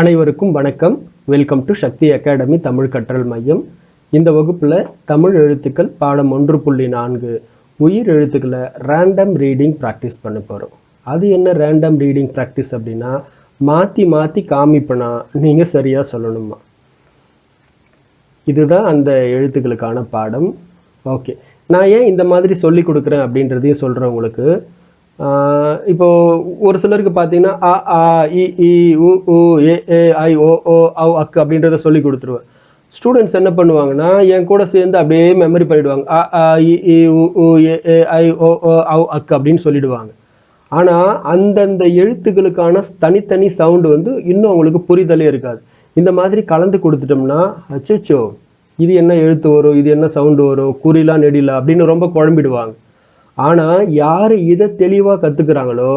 அனைவருக்கும் வணக்கம். Welcome to Shakti academy Tamil கற்றல் மையம் இந்த வகுப்பில் தமிழ் எழுத்துக்கள் பாடம் ஒன்று புள்ளி நான்கு உயிர் எழுத்துக்களை ரேண்டம் ரீடிங் ப்ராக்டிஸ் பண்ண போகிறோம் அது என்ன ரேண்டம் ரீடிங் ப்ராக்டிஸ் அப்படின்னா மாற்றி மாற்றி காமிப்பனா நீங்கள் சரியாக சொல்லணுமா? இதுதான் அந்த எழுத்துக்களுக்கான பாடம். ஓகே நான் ஏன் இந்த மாதிரி சொல்லி கொடுக்குறேன் அப்படின்றதையும் சொல்கிறேன் உங்களுக்கு. இப்போ ஒரு சிலருக்கு பார்த்தீங்கன்னா அ ஆ இ இ உ உ ஏ ஏ ஐ ஓ ஓ அவ் அக்கு அப்படின்றத சொல்லி கொடுத்துருவேன். ஸ்டூடெண்ட்ஸ் என்ன பண்ணுவாங்கன்னா என் கூட சேர்ந்து அப்படியே மெமரி பண்ணிடுவாங்க. அ ஆ இ இ உ உ ஏ ஏ ஐ ஓ ஓ அவ் அக்கு அப்படின்னு சொல்லிடுவாங்க. ஆனால் அந்தந்த எழுத்துக்களுக்கான தனித்தனி சவுண்டு வந்து இன்னும் அவங்களுக்கு புரிதலே இருக்காது. இந்த மாதிரி கலந்து கொடுத்துட்டோம்னா அச்சோ இது என்ன எழுத்து வரும் இது என்ன சவுண்டு வரும் குறிலா நெடிலா அப்படின்னு ரொம்ப குழம்பிடுவாங்க. ஆனால் யார் இதை தெளிவாக கற்றுக்குறாங்களோ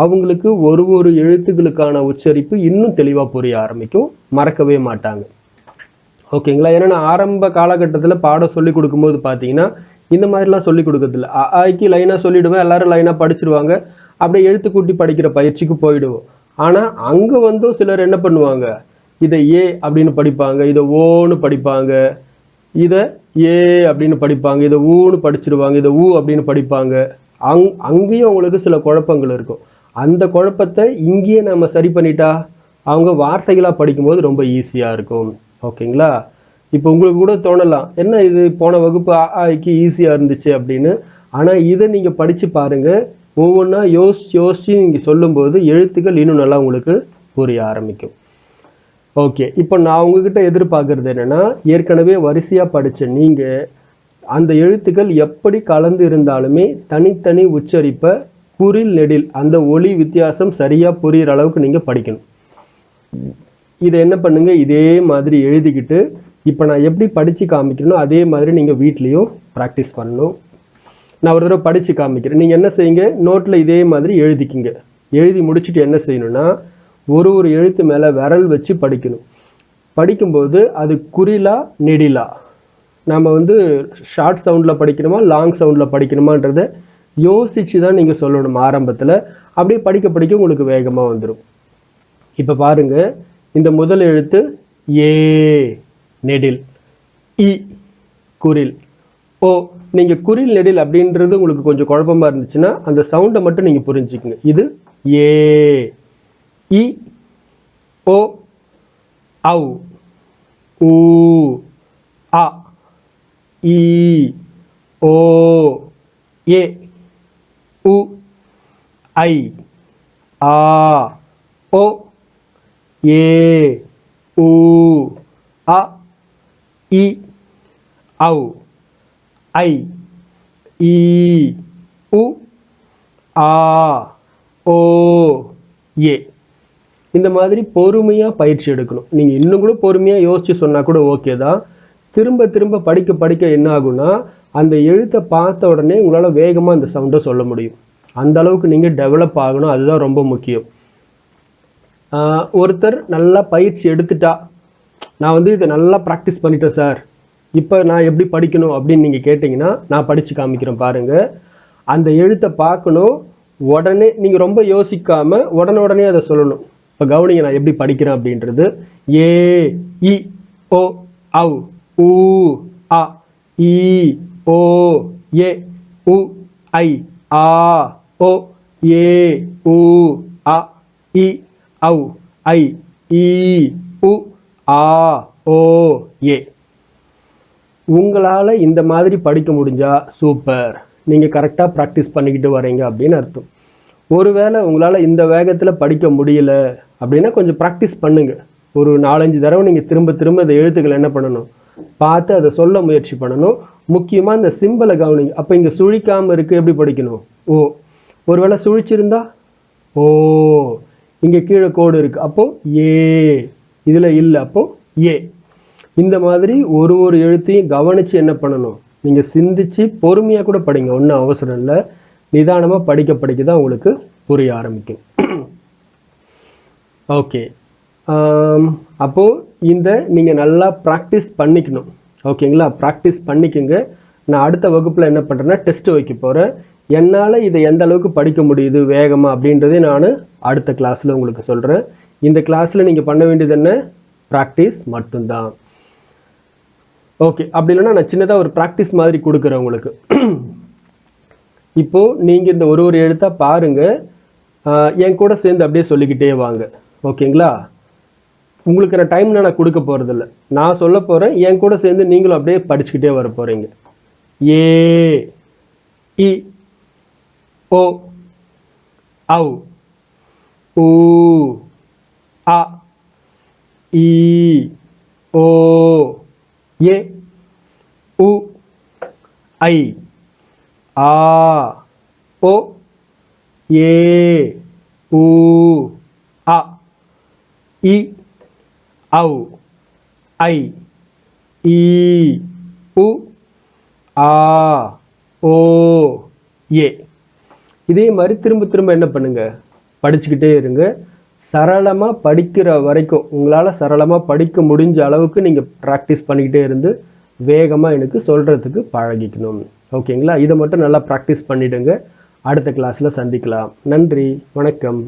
அவங்களுக்கு ஒரு ஒரு எழுத்துக்களுக்கான உச்சரிப்பு இன்னும் தெளிவாக புரிய ஆரம்பிக்கும். மறக்கவே மாட்டாங்க. ஓகேங்களா? ஏன்னா நான் ஆரம்ப காலகட்டத்தில் பாடம் சொல்லி கொடுக்கும்போது பார்த்தீங்கன்னா இந்த மாதிரிலாம் சொல்லி கொடுக்கறதில்ல. ஆக்கி ஆய்க்கு லைனாக சொல்லிவிடுவேன் எல்லாரும் லைனாக படிச்சிருவாங்க. அப்படியே எழுத்து கூட்டி படிக்கிற பயிற்சிக்கு போயிடுவோம். ஆனால் அங்கே வந்தும் சிலர் என்ன பண்ணுவாங்க? இதை ஏ அப்படின்னு படிப்பாங்க இதை ஓன்னு படிப்பாங்க. இதை ஏ அப்படின்னு படிப்பாங்க இதை ஊன்னு படிச்சிருவாங்க இதை ஊ அப்படின்னு படிப்பாங்க. அங் அங்கேயும் அவங்களுக்கு சில குழப்பங்கள் இருக்கும். அந்த குழப்பத்தை இங்கேயே நம்ம சரி பண்ணிட்டா அவங்க வார்த்தைகளாக படிக்கும்போது ரொம்ப ஈஸியாக இருக்கும். ஓகேங்களா? இப்போ உங்களுக்கு கூட தோணலாம் என்ன இது போன வகுப்பு ஆ ஆய்க்கு ஈஸியாக இருந்துச்சு அப்படின்னு. ஆனால் இதை நீங்கள் படித்து பாருங்கள் ஒவ்வொன்றா யோசிச்சு யோசிச்சு நீங்கள் சொல்லும்போது எழுத்துக்கள் இன்னும் நல்லா உங்களுக்கு புரிய ஆரம்பிக்கும். ஓகே இப்போ நான் உங்ககிட்ட எதிர்பார்க்கறது என்னென்னா ஏற்கனவே வரிசையாக படித்த நீங்கள் அந்த எழுத்துக்கள் எப்படி கலந்து இருந்தாலுமே தனித்தனி உச்சரிப்பை குறில் நெடில் அந்த ஒளி வித்தியாசம் சரியாக புரிகிற அளவுக்கு நீங்கள் படிக்கணும். இதை என்ன பண்ணுங்கள் இதே மாதிரி எழுதிக்கிட்டு இப்போ நான் எப்படி படித்து காமிக்கிறேனோ அதே மாதிரி நீங்கள் வீட்லேயும் ப்ராக்டிஸ் பண்ணணும். நான் ஒரு தடவை படித்து காமிக்கிறேன். நீங்கள் என்ன செய்யுங்க? நோட்டில் இதே மாதிரி எழுதிக்கிங்க. எழுதி முடிச்சுட்டு என்ன செய்யணும்னா ஒரு ஒரு எழுத்து மேலே விரல் வச்சு படிக்கணும். படிக்கும்போது அது குறிலா நெடிலா. நம்ம வந்து ஷார்ட் சவுண்டில் படிக்கணுமா லாங் சவுண்டில் படிக்கணுமான்றத யோசித்து தான் நீங்கள் சொல்லணும் ஆரம்பத்தில். அப்படியே படிக்க படிக்க உங்களுக்கு வேகமாக வந்துடும் இப்போ பாருங்க இந்த முதல் எழுத்து ஏ நெடில். இ குரில் ஓ நீங்கள் குரில் நெடில் அப்படின்றது உங்களுக்கு கொஞ்சம் குழப்பமாக இருந்துச்சுன்னா அந்த சவுண்டை மட்டும் நீங்கள் புரிஞ்சுக்கங்க இது ஏ. இ ஓ ஔ ஊ அ இ ஓ ஏ உ ஐ ஆ ஓ ஏ உ அ இ ஔ ஐ ஈ உ ஆ ஓ ஏ இந்த மாதிரி பொறுமையாக பயிற்சி எடுக்கணும். நீங்கள் இன்னும் கூட பொறுமையாக யோசிச்சு சொன்னால் கூட ஓகே தான். திரும்ப திரும்ப படிக்க படிக்க என்ன ஆகும்னா அந்த எழுத்தை பார்த்த உடனே உங்களால் வேகமாக அந்த சவுண்டை சொல்ல முடியும். அந்த அளவுக்கு நீங்கள் டெவலப் ஆகணும். அதுதான் ரொம்ப முக்கியம். ஒருத்தர் நல்லா பயிற்சி எடுத்துட்டா நான் வந்து இதை நல்லா ப்ராக்டிஸ் பண்ணிட்டேன் சார் இப்போ நான் எப்படி படிக்கணும் அப்படின்னு நீங்கள் கேட்டிங்கன்னா நான் படித்து காமிக்கிறேன் பாருங்கள் அந்த எழுத்தை பார்க்கணும். உடனே நீங்கள் ரொம்ப யோசிக்காமல் உடனே உடனே அதை சொல்லணும். இப்போ கவனிங்க நான் எப்படி படிக்கிறேன் அப்படின்றது. ஏ இ ஓ அவ் ஊ அ இ ஓ ஏ உ ஐ ஆ ஓ ஏ உ அ இ அவ் ஐ இ உ ஆ ஓ ஏ. உங்களால் இந்த மாதிரி படிக்க முடிஞ்சா சூப்பர். நீங்கள் கரெக்டாக ப்ராக்டிஸ் பண்ணிக்கிட்டு வரீங்க அப்படின்னு அர்த்தம். ஒருவேளை உங்களால் இந்த வேகத்தில் படிக்க முடியல அப்படின்னா கொஞ்சம் ப்ராக்டிஸ் பண்ணுங்கள் ஒரு நாலஞ்சு தடவை நீங்கள் திரும்ப திரும்ப இந்த எழுத்துக்களை என்ன பண்ணணும்? பார்த்து அதை சொல்ல முயற்சி பண்ணணும். முக்கியமாக இந்த சிம்பிளை கவனிங்க. அப்போ இங்கே சுழிக்காமல் இருக்குது எப்படி படிக்கணும்? ஓ ஒருவேளை சுழிச்சிருந்தா? ஓ இங்கே கீழே கோடு இருக்குது அப்போது ஏ இதில் இல்லை. அப்போது ஏ. இந்த மாதிரி ஒரு ஒரு எழுத்தையும் கவனித்து என்ன பண்ணணும்? நீங்கள் சிந்திச்சு பொறுமையாக கூட படிங்க. ஒன்றும் அவசரம் இல்லை. நிதானமாக படிக்க படிக்க தான் உங்களுக்கு புரிய ஆரம்பிக்கும். ஓகே அப்போது இந்த நீங்கள் நல்லா ப்ராக்டிஸ் பண்ணிக்கணும். ஓகேங்களா ப்ராக்டிஸ் பண்ணிக்கோங்க. நான் அடுத்த வகுப்பில் என்ன பண்ணுறேன்னா டெஸ்ட் வைக்க போகிறேன் என்னால் இதை எந்த அளவுக்கு படிக்க முடியுது வேகமாக அப்படின்றதே நான் அடுத்த கிளாஸில் உங்களுக்கு சொல்கிறேன் இந்த கிளாஸில் நீங்கள் பண்ண வேண்டியது என்ன? ப்ராக்டிஸ் மட்டும்தான். ஓகே அப்படி இல்லைன்னா நான் சின்னதாக ஒரு ப்ராக்டிஸ் மாதிரி கொடுக்குறேன் உங்களுக்கு. இப்போ நீங்கள் இந்த ஒரு ஒரு எழுத்தா பாருங்க. என் கூட சேர்ந்து அப்படியே சொல்லிக்கிட்டே வாங்க. ஓகேங்களா? உங்களுக்கு நான் டைம் நான் கொடுக்க போகிறதில்ல நான் சொல்ல போகிறேன் என் கூட சேர்ந்து நீங்களும் அப்படியே படிச்சுக்கிட்டே வர போகிறீங்க ஏ இ ஓ ஔ ஊ அ இ ஓ ஏ உ ஐ. ஆ ஓ ஏ உ அ இ ஔ ஐ ஈ உ ஆ ஓ ஏ. இதே மாதிரி திரும்ப திரும்ப என்ன பண்ணுங்க? படிச்சுக்கிட்டே இருங்க. சரளமாக படிக்கிற வரைக்கும் உங்களால் சரளமாக படிக்க முடிஞ்ச அளவுக்கு நீங்கள் ப்ராக்டிஸ் பண்ணிக்கிட்டே இருந்து வேகமாக எனக்கு சொல்கிறதுக்கு பழகிக்கணும். ஓகேங்களா? இதை மட்டும் நல்லா ப்ராக்டிஸ் பண்ணிவிடுங்க அடுத்த கிளாஸில் சந்திக்கலாம். நன்றி. வணக்கம்.